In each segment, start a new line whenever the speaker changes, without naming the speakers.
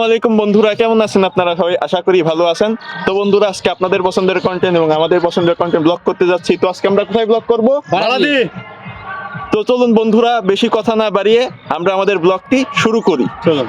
আসসালামু আলাইকুম বন্ধুরা কেমন আছেন আপনারা সবাই? আশা করি ভালো আছেন। তো বন্ধুরা আজকে আপনাদের পছন্দের কন্টেন্ট এবং আমাদের পছন্দের কন্টেন্ট ব্লগ করতে যাচ্ছি। তো আজকে আমরা কোথায় ব্লগ করব? তো চলুন বন্ধুরা বেশি কথা না বাড়িয়ে আমরা আমাদের ব্লগটি শুরু করি।
চলুন।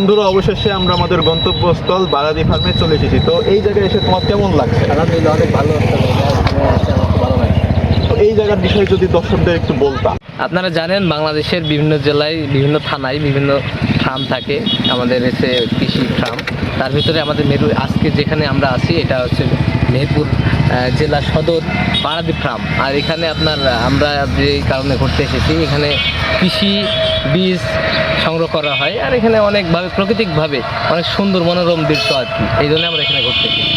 বন্ধুরা অবশেষে আমরা আমাদের গন্তব্যস্থল বারাদি ফার্মে চলে এসেছি। তো এই জায়গায় এসে তোমার কেমন লাগছে?
আলহামদুলিল্লাহ অনেক ভালো লাগছে।
তো এই জায়গার বিষয়ে যদি দর্শকদের একটু বলতাম
আপনারা জানেন বাংলাদেশের বিভিন্ন জেলায়, বিভিন্ন থানায় বিভিন্ন ফার্ম থাকে। আমাদের হচ্ছে কৃষি ফার্ম। তার ভিতরে আমাদের মেরু, আজকে যেখানে আমরা আছি, এটা হচ্ছে মেহেরপুর জেলা সদর পাড়াদ্বীপ ফার্ম। আর এখানে আপনার, আমরা যে কারণে ঘুরতে এসেছি, এখানে কৃষি বীজ সংগ্রহ করা হয়। আর এখানে অনেকভাবে, প্রাকৃতিকভাবে অনেক সুন্দর মনোরম দৃশ্য আর কি। এই জন্য আমরা এখানে ঘুরতে এসেছি।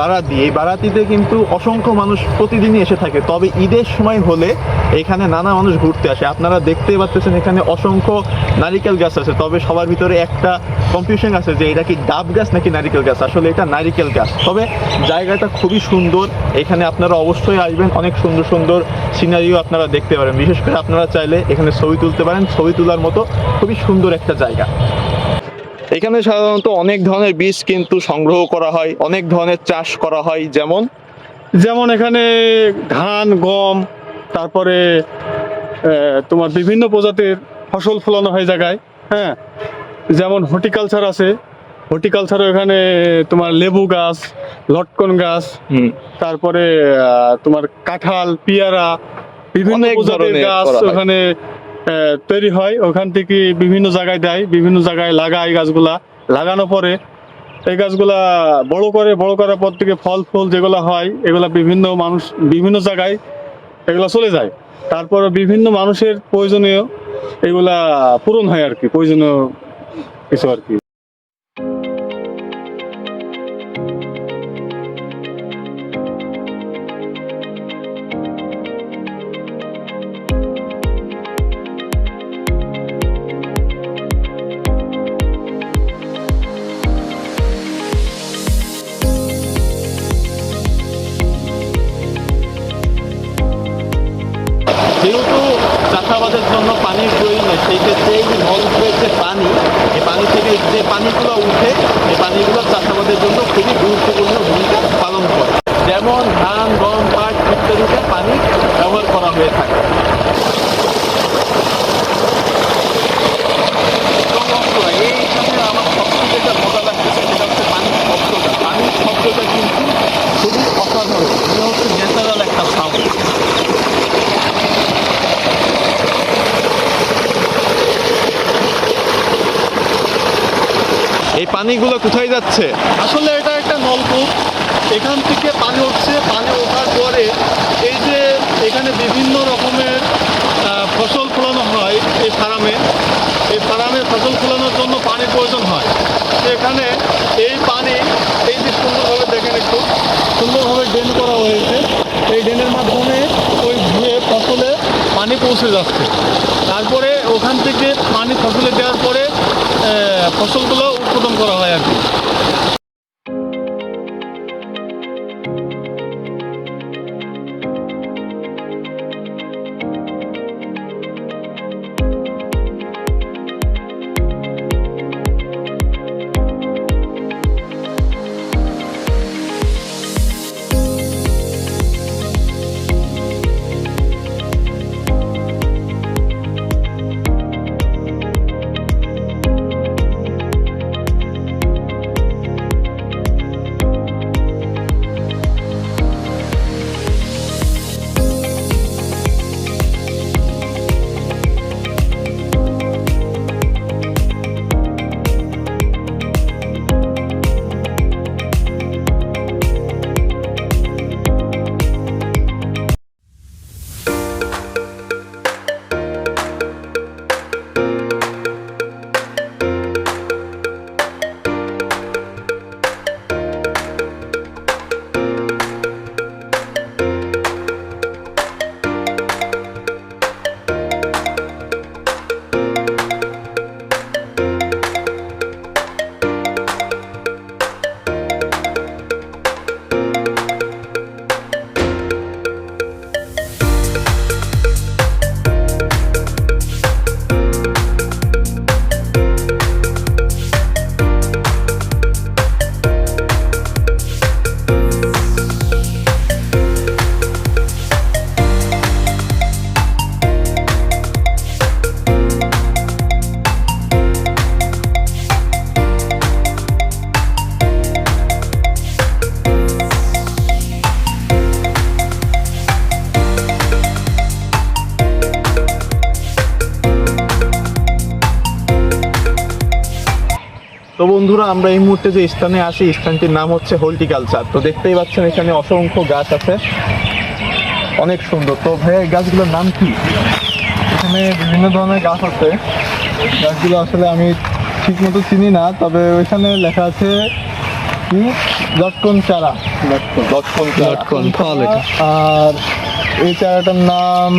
বারাতি এই বারাতিতে কিন্তু অসংখ্য মানুষ প্রতিদিনই এসে থাকে। তবে ঈদের সময় হলে এখানে নানা মানুষ ঘুরতে আসে। আপনারা দেখতে পাচ্ছেন এখানে অসংখ্য নারিকেল গাছ আছে। তবে সবার ভিতরে একটা কনফিউশন আছে যে এটা কি ডাব গাছ নাকি নারিকেল গাছ? আসলে এটা নারিকেল গাছ। তবে জায়গাটা খুবই সুন্দর। এখানে আপনারা অবশ্যই আসবেন। অনেক সুন্দর সুন্দর সিনারিও আপনারা দেখতে পারেন। বিশেষ করে আপনারা চাইলে এখানে ছবি তুলতে পারেন। ছবি তোলার মতো খুবই সুন্দর একটা জায়গা। এখানে সাধারণত অনেক ধরনের বীজ কিন্তু সংগ্রহ করা হয় অনেক ধরনের চাষ করা হয় যেমন?
যেমন এখানে ধান গম তারপরে তোমার বিভিন্ন প্রজাতির ফসল ফলানো হয় জায়গায় হ্যাঁ? যেমন হর্টিকালচার আছে হর্টিকালচারও এখানে তোমার লেবু গাছ লটকন গাছ তারপরে তোমার কাঁঠাল পেয়ারা বিভিন্ন প্রজাতির গাছ ওখানে তৈরি হয়। ওখান থেকে বিভিন্ন জায়গায় দেয়, বিভিন্ন জায়গায় লাগায় গাছগুলা। লাগানো পরে এই গাছগুলা বড় করে, বড় করার পর থেকে ফল, ফুল যেগুলো হয়, এগুলা বিভিন্ন মানুষ, বিভিন্ন জায়গায় এগুলা চলে যায়। তারপর বিভিন্ন মানুষের প্রয়োজনীয় এগুলা পূরণ হয় আর কি, প্রয়োজনীয় কিছু আর কি।
পানিগুলো কোথায় যাচ্ছে?
আসলে এটা একটা নলকূপ। এখান থেকে পানি উঠছে, পানি ওঠার পরে এই যে এখানে বিভিন্ন রকমের ফসল ফলানো হয় এই ফার্মে। এই ফার্মে ফসল ফলানোর জন্য পানির প্রয়োজন হয়। এখানে এই পানি, এই যে সুন্দরভাবে দেখেন একটু, সুন্দরভাবে ড্রেন করা হয়েছে। এই ড্রেনের মাধ্যমে ওই ধুয়ে ফসলে পানি
পানি পৌঁছে যাচ্ছে। তারপরে ওখান থেকে পানি ফসলে দেওয়ার পরে ফসলগুলো উৎপাদন করা হয় আর কি।
তো বন্ধুরা আমরা এই মুহূর্তে যে স্থানে আসি স্থানটির নাম হচ্ছে হর্টিকালচার তো দেখতেই পাচ্ছেন এখানে অসংখ্য গাছ আছে। অনেক সুন্দর। তো ভাই এই গাছগুলোর নাম কি?
এখানে বিভিন্ন ধরনের গাছ আছে। গাছগুলো আসলে আমি ঠিক মতো চিনি না তবে ওইখানে লেখা আছে কি? লটকন চারা।
লটকন।
লটকন ফল
আর এই চারাটার নাম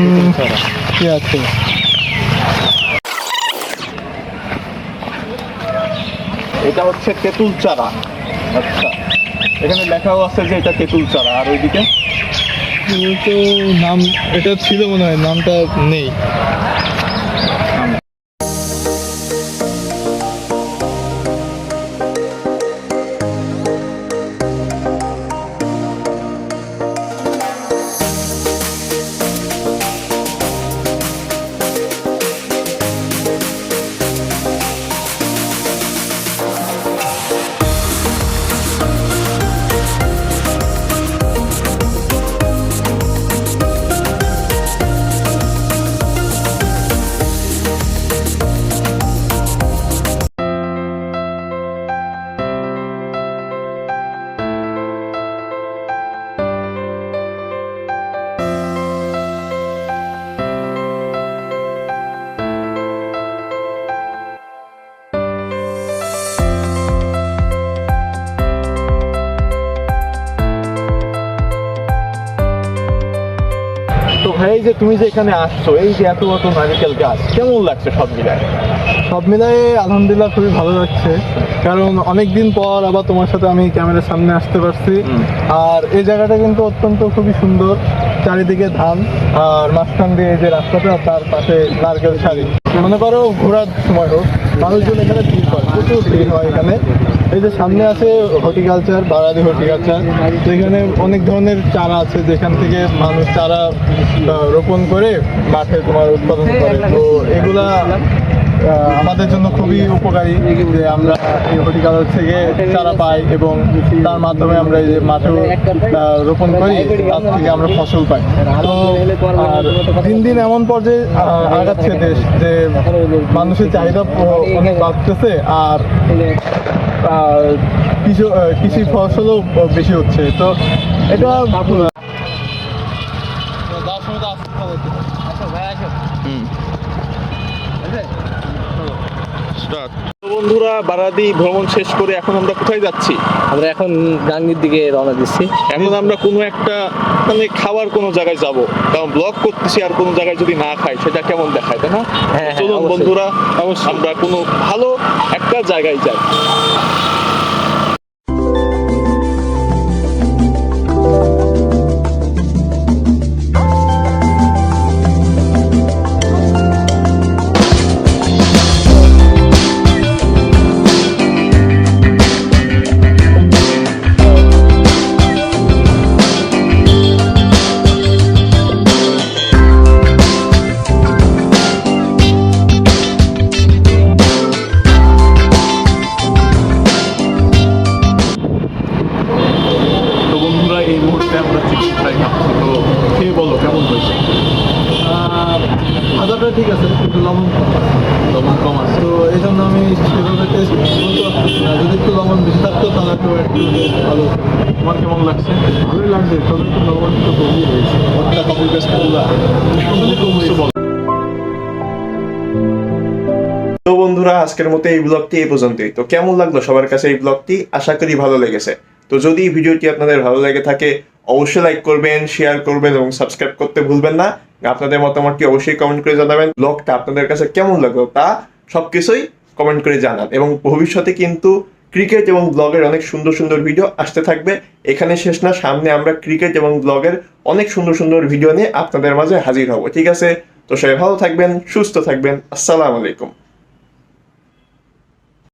কি আছে?
এটা হচ্ছে তেঁতুল চারা। আচ্ছা। এখানে লেখাও আছে যে এটা তেঁতুল চারা। আর ওইদিকে?
নাম, এটা ছিল মনে হয়, নামটা নেই।
তো ভাই যে তুমি যে এখানে আসছো এই যে এত এত নারিকেল গাছ কেমন লাগছে সব মিলায়?
সব মিলাই আলহামদুলিল্লাহ খুবই ভালো লাগছে। কারণ অনেক দিন পর আবার তোমার সাথে আমি ক্যামেরার সামনে আসতে পারছি। আর এই জায়গাটা কিন্তু অত্যন্ত খুবই সুন্দর চারিদিকে ধান আর মাঝখান দিয়ে যে রাস্তাটা তার পাশে নারকেল শাড়ি। মনে করো ঘোরার সময় হোক মানুষজন এখানে ভিড় হয় প্রচুর ভিড় হয় এখানে। এই যে সামনে আছে হর্টিকালচার, বারাদি হর্টিকালচার, তো এখানে অনেক ধরনের চারা আছে, যেখান থেকে মানুষ চারা রোপণ করে মাঠে তোমার উৎপাদন করে। তো এগুলা আমাদের জন্য খুবই উপকারী যে আমরা এই হর্টিকালচার থেকে চারা পাই এবং তার মাধ্যমে আমরা এই যে মাঠে রোপণ করি তার থেকে আমরা ফসল পাই। তো আর দিন দিন এমন পর্যায়ে আগাচ্ছে দেশ যে মানুষের চাহিদা অনেক বাড়তেছে আর আর কৃষি ফসলও বেশি হচ্ছে। তো এটা
তো বন্ধুরা
বারাদি ভ্রমণ শেষ করে এখন আমরা কোথায় যাচ্ছি?
আমরা এখন গাঙ্গির দিকে রওনা দিচ্ছি।
এখন আমরা কোনো একটা মানে খাওয়ার কোনো জায়গায় যাব। কারণ ব্লগ করতেছি আর কোনো জায়গায় যদি না খাই সেটা কেমন দেখায় তাই না?
হ্যাঁ, হ্যাঁ,
চলুন বন্ধুরা আমরা কোনো ভালো একটা জায়গায় যাই।
লবণ বেশি তাহলে একটু একটু ভালো।
তোমার কেমন লাগছে?
ভালোই লাগছে তবে একটু লবণ একটু কমই হয়েছে
একটা কপির কাছে পুরা
কিছু বল।
তো বন্ধুরা আজকের মতো এই ব্লগটি এই পর্যন্তই। তো কেমন লাগল সবার কাছে এই ব্লগটি? আশা করি ভালো লেগেছে। তো যদি এই ভিডিওটি আপনাদের ভালো লেগে থাকে অবশ্যই লাইক করবেন শেয়ার করবেন এবং সাবস্ক্রাইব করতে ভুলবেন না। আপনাদের মতামতটি অবশ্যই কমেন্ট করে জানাবেন। ব্লগটা আপনাদের কাছে কেমন লাগল তা সবকিছুই কমেন্ট করে জানান। এবং ভবিষ্যতে কিন্তু ক্রিকেট এবং ব্লগের অনেক সুন্দর সুন্দর ভিডিও আসতে থাকবে। এখানে শেষ না, সামনে আমরা ক্রিকেট এবং ব্লগের অনেক সুন্দর সুন্দর ভিডিও নিয়ে আপনাদের মাঝে হাজির হব, ঠিক আছে? তো সবাই ভালো থাকবেন, সুস্থ থাকবেন, আসসালামু আলাইকুম।